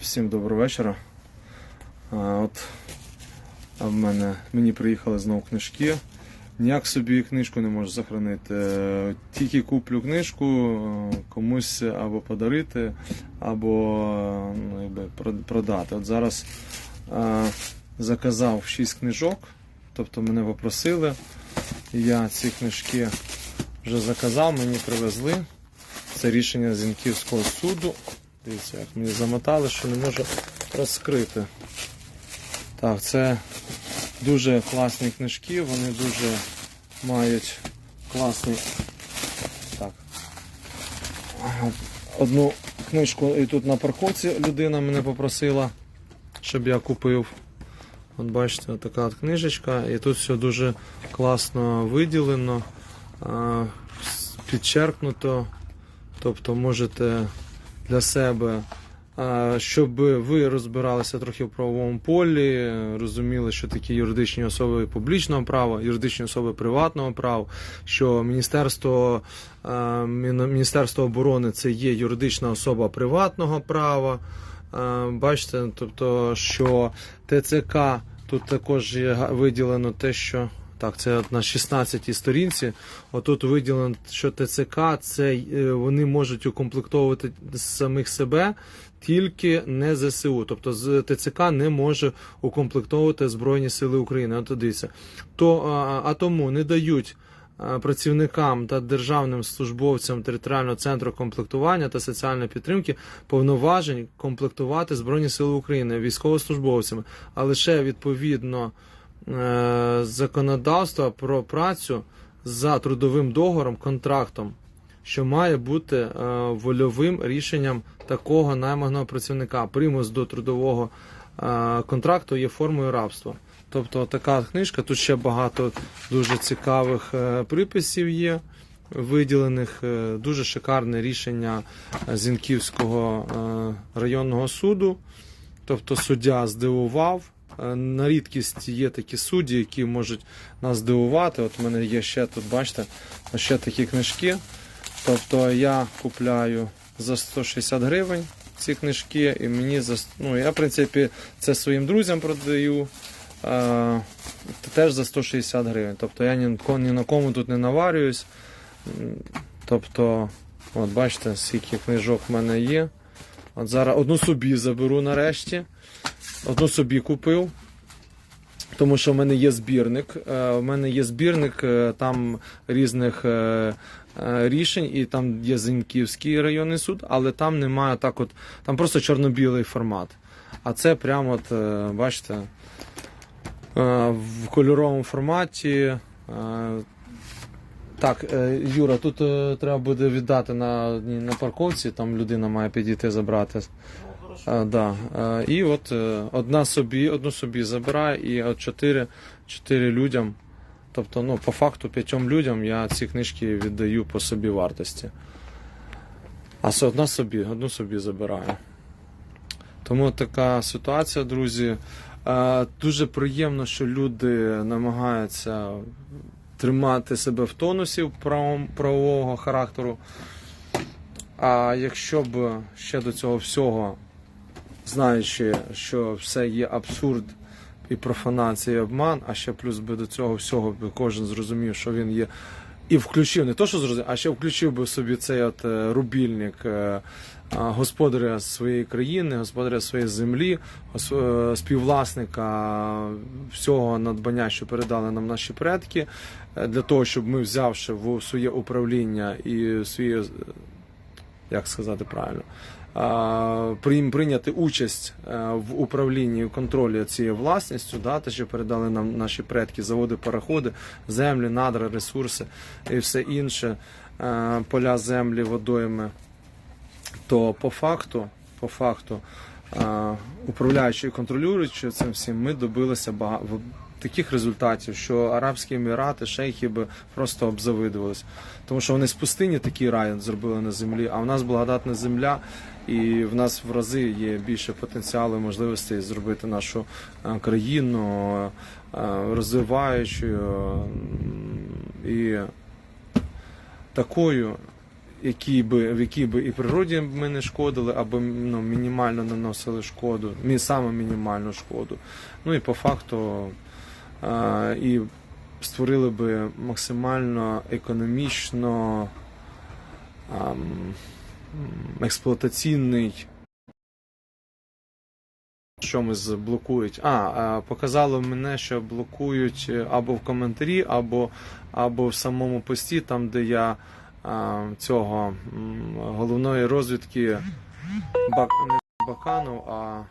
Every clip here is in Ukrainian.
Всім доброго вечора. А, от а в мене мені приїхали знову книжки. Ніяк собі книжку не можу захоронити. Е, Тільки куплю книжку, е, комусь або подарити, або ну, якби, продати. От зараз е, заказав 6 книжок, тобто мене попросили. Я ці книжки вже заказав, мені привезли. Це рішення Зінківського суду. Дивіться, як мені замотали, що не можу розкрити. Так, це дуже класні книжки, вони дуже мають класний. Так. Одну книжку і тут на парковці людина мене попросила, щоб я купив. От бачите, така от книжечка, і тут все дуже класно виділено, підчеркнуто. Тобто можете для себе, щоб ви розбиралися трохи в правовому полі, розуміли, що такі юридичні особи публічного права, юридичні особи приватного права, що Міністерство, Міністерство оборони це є юридична особа приватного права. Бачите, тобто, що ТЦК тут також є виділено те, що. Так, це на 16-й сторінці. Отут виділено, що ТЦК це е, вони можуть укомплектовувати самих себе тільки не ЗСУ. Тобто з ТЦК не може укомплектовувати Збройні Сили України. От дивіться. То, а, а тому не дають працівникам та державним службовцям територіального центру комплектування та соціальної підтримки повноважень комплектувати Збройні Сили України військовослужбовцями, а лише відповідно законодавства про працю за трудовим договором, контрактом, що має бути е, вольовим рішенням такого найманого працівника. Примус до трудового е, контракту є формою рабства. Тобто така книжка, тут ще багато дуже цікавих е, приписів є. Виділених е, дуже шикарне рішення е, Зінківського е, районного суду. Тобто суддя здивував. Е, На рідкість є такі судді, які можуть нас здивувати. От у мене є ще тут, бачите, ще такі книжки. Тобто я купляю за 160 гривень ці книжки, і мені за ну, я, в принципі, це своїм друзям продаю. Е, теж за 160 гривень. Тобто я ні, ні на кому тут не наварююсь. Тобто, от бачите, скільки книжок в мене є. От зараз одну собі заберу нарешті. Одну собі купив. Тому що в мене є збірник. Е, У мене є збірник е, там різних е, е, рішень, і там є Зіньківський районний суд, але там немає так, от там просто чорно-білий формат. А це прямо, от, е, бачите, е, в кольоровому форматі. Е, Так, е, Юра, тут е, треба буде віддати на, на парковці, там людина має підійти забрати. А, да. а, і от е, одна собі, одну собі забирає, і от чотири, чотири людям. Тобто, ну, по факту, п'ятьом людям я ці книжки віддаю по собі вартості. А одна собі, одну собі забираю. Тому така ситуація, друзі. Дуже приємно, що люди намагаються тримати себе в тонусі правового характеру. А якщо б ще до цього всього знаючи, що все є абсурд і профанація, і обман, а ще плюс би до цього всього би кожен зрозумів, що він є. І включив, не то, що зрозумів, а ще включив би собі цей от е, рубільник е, господаря своєї країни, господаря своєї землі, е, співвласника всього надбання, що передали нам наші предки, для того, щоб ми, взявши в своє управління і своє, як сказати правильно, прийняти участь е, в управлінні і контролі цією власністю, да, те, що передали нам наші предки, заводи, пароходи, землі, надра, ресурси і все інше, е, поля землі, водойми, то по факту, по факту, е, управляючи і контролюючи цим всім, ми добилися бага- в- таких результатів, що Арабські Емірати, шейхи би просто обзавидувались. Тому що вони з пустині такий рай зробили на землі, а в нас благодатна земля, і в нас в рази є більше потенціалу і можливостей зробити нашу е, країну е, розвиваючою і такою, які би, в якій би і природі ми не шкодили, або ну, мінімально наносили шкоду, саме мінімальну шкоду. Ну і по факту і створили би максимально економічно експлуатаційний. Що ми блокують? А, показало мене, що блокують е, або в коментарі, або, або в самому пості, там, де я цього головної розвідки Бак, не Баканов, а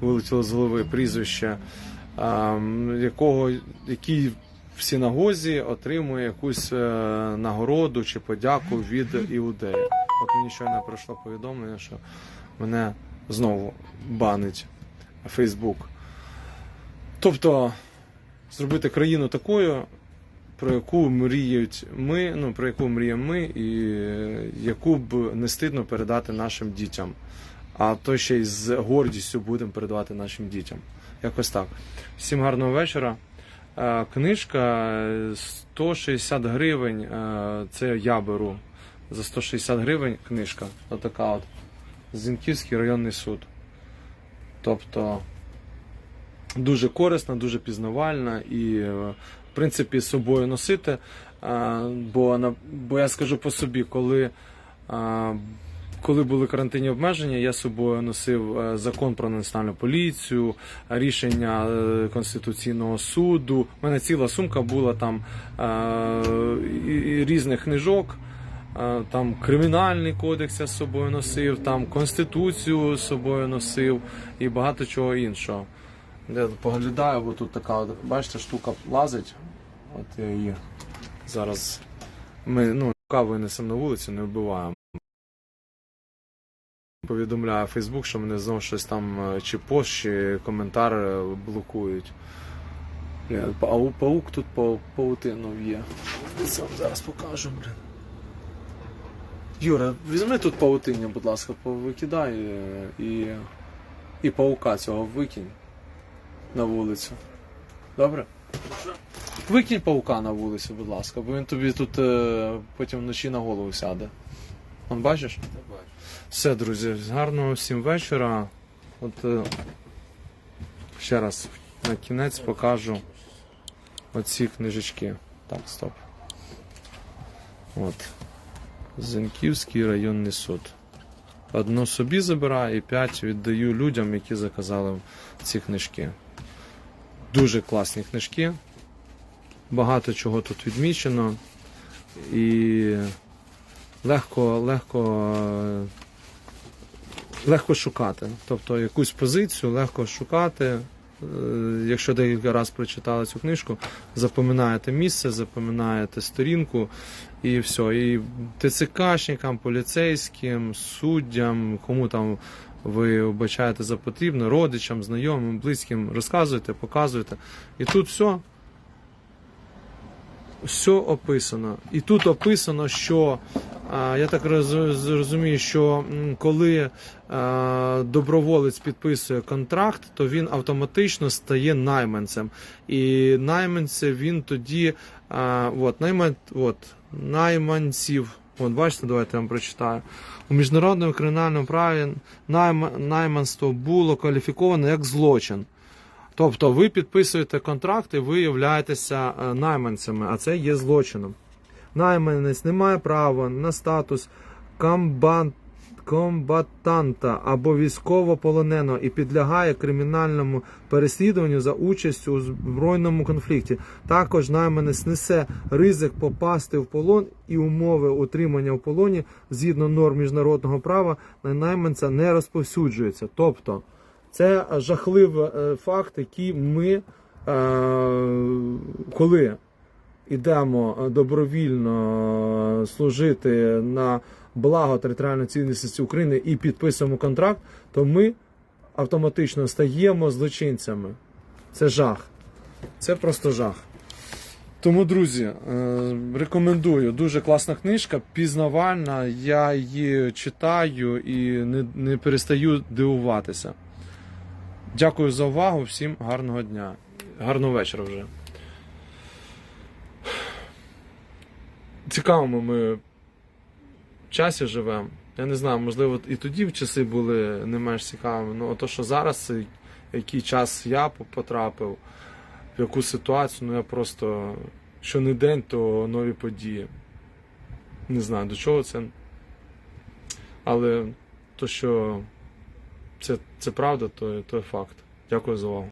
вилетіло з голови прізвище, якого, який в синагозі отримує якусь е, нагороду чи подяку від іудея. От мені щойно прийшло повідомлення, що мене знову банить Фейсбук. Тобто зробити країну такою, про яку мріють ми, ну про яку мріємо ми, і е, яку б не стидно передати нашим дітям. А то ще й з гордістю будемо передавати нашим дітям. Якось так. Всім гарного вечора. Е, Книжка е, 160 гривень. е, Це я беру. За 160 гривень книжка. Отака от. Зінківський районний суд. Тобто дуже корисна, дуже пізнавальна і, е, в принципі, з собою носити. Бо, бо я скажу по собі, коли, коли були карантинні обмеження, я з собою носив е, закон про національну поліцію, рішення е, Конституційного суду. У мене ціла сумка була там е, різних книжок. Там кримінальний кодекс я з собою носив, там конституцію з собою носив і багато чого іншого. Я поглядаю, бо тут така, бачите, штука лазить. От я її зараз ми ну, каву винесемо на вулицю, не вбиваємо. Повідомляю Фейсбук, що мене знову щось там е, чи пост, чи коментар е, блокують. Бля, пау- Паук тут пау- паутину є. Це вам зараз покажу, блін. Юра, візьми тут паутиння, будь ласка, повикидай е, і, і паука цього викинь на вулицю. Добре? Викинь паука на вулицю, будь ласка, бо він тобі тут потім вночі на голову сяде. Он бачиш? Все, друзі, гарного всім вечора. От е, ще раз на кінець покажу оці книжечки. Так, стоп. От. Зенківський районний суд. Одну собі забираю і п'ять віддаю людям, які заказали ці книжки. Дуже класні книжки. Багато чого тут відмічено. І легко, легко, е, легко шукати. Тобто якусь позицію легко шукати. Е, Якщо декілька разів прочитали цю книжку, запам'ятаєте місце, запам'ятаєте сторінку і все. І ТЦКшникам, поліцейським, суддям, кому там ви вбачаєте за потрібне, родичам, знайомим, близьким, розказуєте, показуєте. І тут все. Все описано. І тут описано, що я так роз- зрозумію, що коли доброволець підписує контракт, то він автоматично стає найманцем. І найманця він тоді от, найман, от, найманців. От, бачите, давайте я вам прочитаю. У міжнародному кримінальному праві найманство було кваліфіковано як злочин. Тобто ви підписуєте контракт і ви являєтеся е, найманцями, а це є злочином. Найманець не має права на статус комбат... комбатанта або військовополоненого і підлягає кримінальному переслідуванню за участь у збройному конфлікті. Також найманець несе ризик попасти в полон і умови утримання в полоні згідно норм міжнародного права на найманця не розповсюджуються. Тобто це жахливий е, факт, який ми, е, коли йдемо добровільно служити на благо територіальної цілісності України і підписуємо контракт, то ми автоматично стаємо злочинцями. Це жах. Це просто жах. Тому, друзі, е, рекомендую. Дуже класна книжка, пізнавальна. Я її читаю і не, не перестаю дивуватися. Дякую за увагу. Всім гарного дня. Гарного вечора вже. Цікавимо ми часі живемо. Я не знаю, можливо, і тоді в часи були не менш цікавими. Ну, то, що зараз, який час я потрапив, в яку ситуацію, ну я просто що не день, то нові події. Не знаю, до чого це. Але то, що це, це правда, то, то є факт. Дякую за увагу.